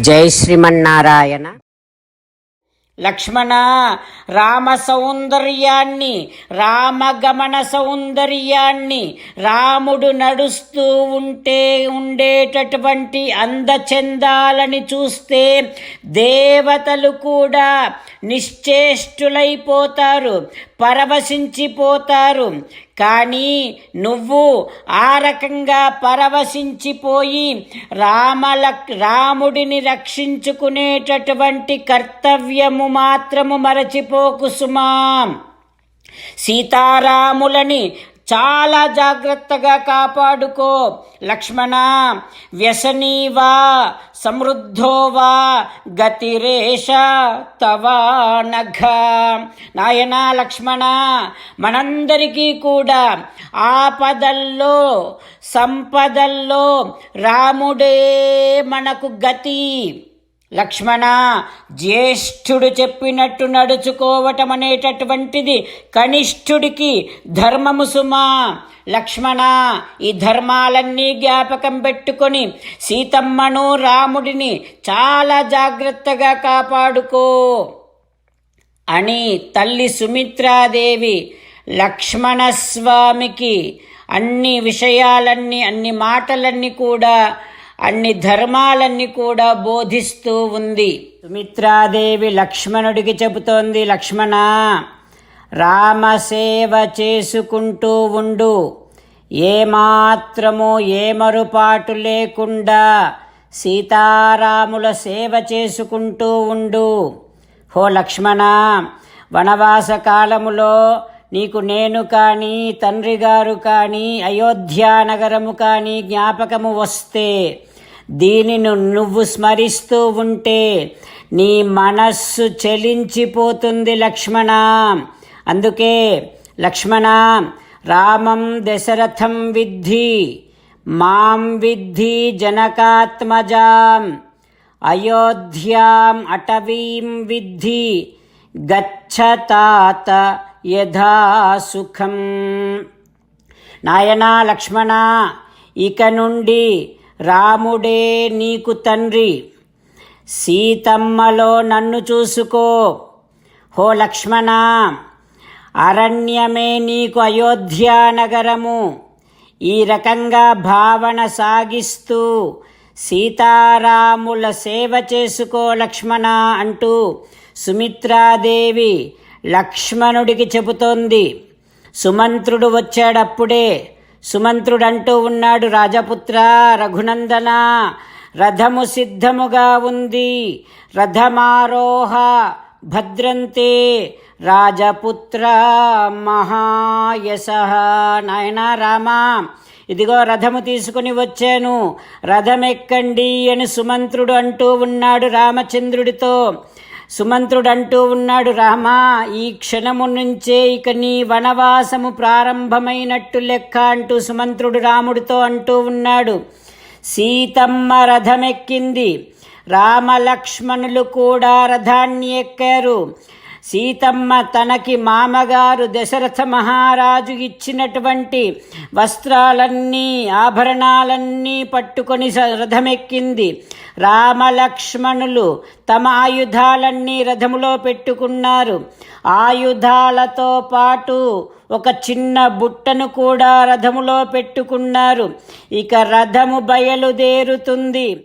జై శ్రీమన్నారాయణ. లక్ష్మణ రామ సౌందర్యాన్ని రామగమన సౌందర్యాన్ని రాముడు నడుస్తూ ఉంటే ఉండేటటువంటి అందచందాలని చూస్తే దేవతలు కూడా నిశ్చేష్టులైపోతారు పరవశించిపోతారు. కానీ నువ్వు ఆ రకంగా పరవశించిపోయి రామల రాముడిని రక్షించుకునేటటువంటి కర్తవ్యము మాత్రము మరచిపోకు సుమా. సీతారాములని చాలా జాగ్రత్తగా కాపాడుకో. లక్ష్మణ వ్యసనీవా సమృద్ధోవా గతిరేష తవా నఘ. నాయనా లక్ష్మణ మనందరికీ కూడా ఆపదల్లో సంపదల్లో రాముడే మనకు గతి. లక్ష్మణ జ్యేష్ఠుడు చెప్పినట్టు నడుచుకోవటం అనేటటువంటిది కనిష్ఠుడికి ధర్మము సుమా. లక్ష్మణ ఈ ధర్మాలన్నీ జ్ఞాపకం పెట్టుకొని సీతమ్మను రాముడిని చాలా జాగ్రత్తగా కాపాడుకో అని తల్లి సుమిత్రాదేవి లక్ష్మణస్వామికి అన్ని విషయాలన్నీ అన్ని మాటలన్నీ కూడా అన్ని ధర్మాలన్నీ కూడా బోధిస్తూ ఉంది. సుమిత్రాదేవి లక్ష్మణుడికి చెబుతోంది లక్ష్మణ రామసేవ చేసుకుంటూ ఉండు. ఏమాత్రము ఏమరుపాటు లేకుండా సీతారాముల సేవ చేసుకుంటూ ఉండు. హో లక్ష్మణ వనవాస కాలములో నీకు నేను కానీ తండ్రి గారు కానీ అయోధ్యానగరము కానీ జ్ఞాపకము వస్తే దీనిని నువ్వు స్మరిస్తూ ఉంటే నీ మనస్సు చలించిపోతుంది లక్ష్మణ. అందుకే లక్ష్మణ రామం దశరథం విద్ధి మాం విద్ధి జనకాత్మజాం అయోధ్యాం అటవీం విద్ధి గచ్చతాత యథా సుఖం. నాయనా లక్ష్మణ ఇక నుండి రాముడే నీకు తండ్రి. సీతమ్మలో నన్ను చూసుకో. హో లక్ష్మణ అరణ్యమే నీకు అయోధ్యానగరము ఈ రకంగా భావన సాగిస్తూ సీతారాముల సేవ చేసుకో లక్ష్మణ అంటూ సుమిత్రాదేవి లక్ష్మణుడికి చెబుతోంది. సుమంత్రుడు వచ్చాడప్పుడే సుమంత్రుడు అంటూ ఉన్నాడు రాజపుత్ర రఘునందన రథము సిద్ధముగా ఉంది. రథమారోహ భద్రంతే రాజపుత్ర మహాయస నాయనా రామా ఇదిగో రథము తీసుకుని వచ్చాను. రథమెక్కండి అని సుమంత్రుడు అంటూ ఉన్నాడు రామచంద్రుడితో. సుమంత్రుడు అంటూ ఉన్నాడు రామా ఈ క్షణము నుంచే ఇక నీ వనవాసము ప్రారంభమైనట్టు లెక్క అంటూ సుమంత్రుడు రాముడితో అంటూ ఉన్నాడు. సీతమ్మ రథమెక్కింది. రామలక్ష్మణులు కూడా రథాన్ని ఎక్కారు. సీతమ్మ తనకి మామగారు దశరథ మహారాజు ఇచ్చినటువంటి వస్త్రాలన్నీ ఆభరణాలన్నీ పట్టుకొని స- రథమెక్కింది. రామలక్ష్మణులు తమ ఆయుధాలన్నీ రథములో పెట్టుకున్నారు. ఆయుధాలతో పాటు ఒక చిన్న బుట్టను కూడా రథములో పెట్టుకున్నారు. ఇక రథము బయలుదేరుతుంది.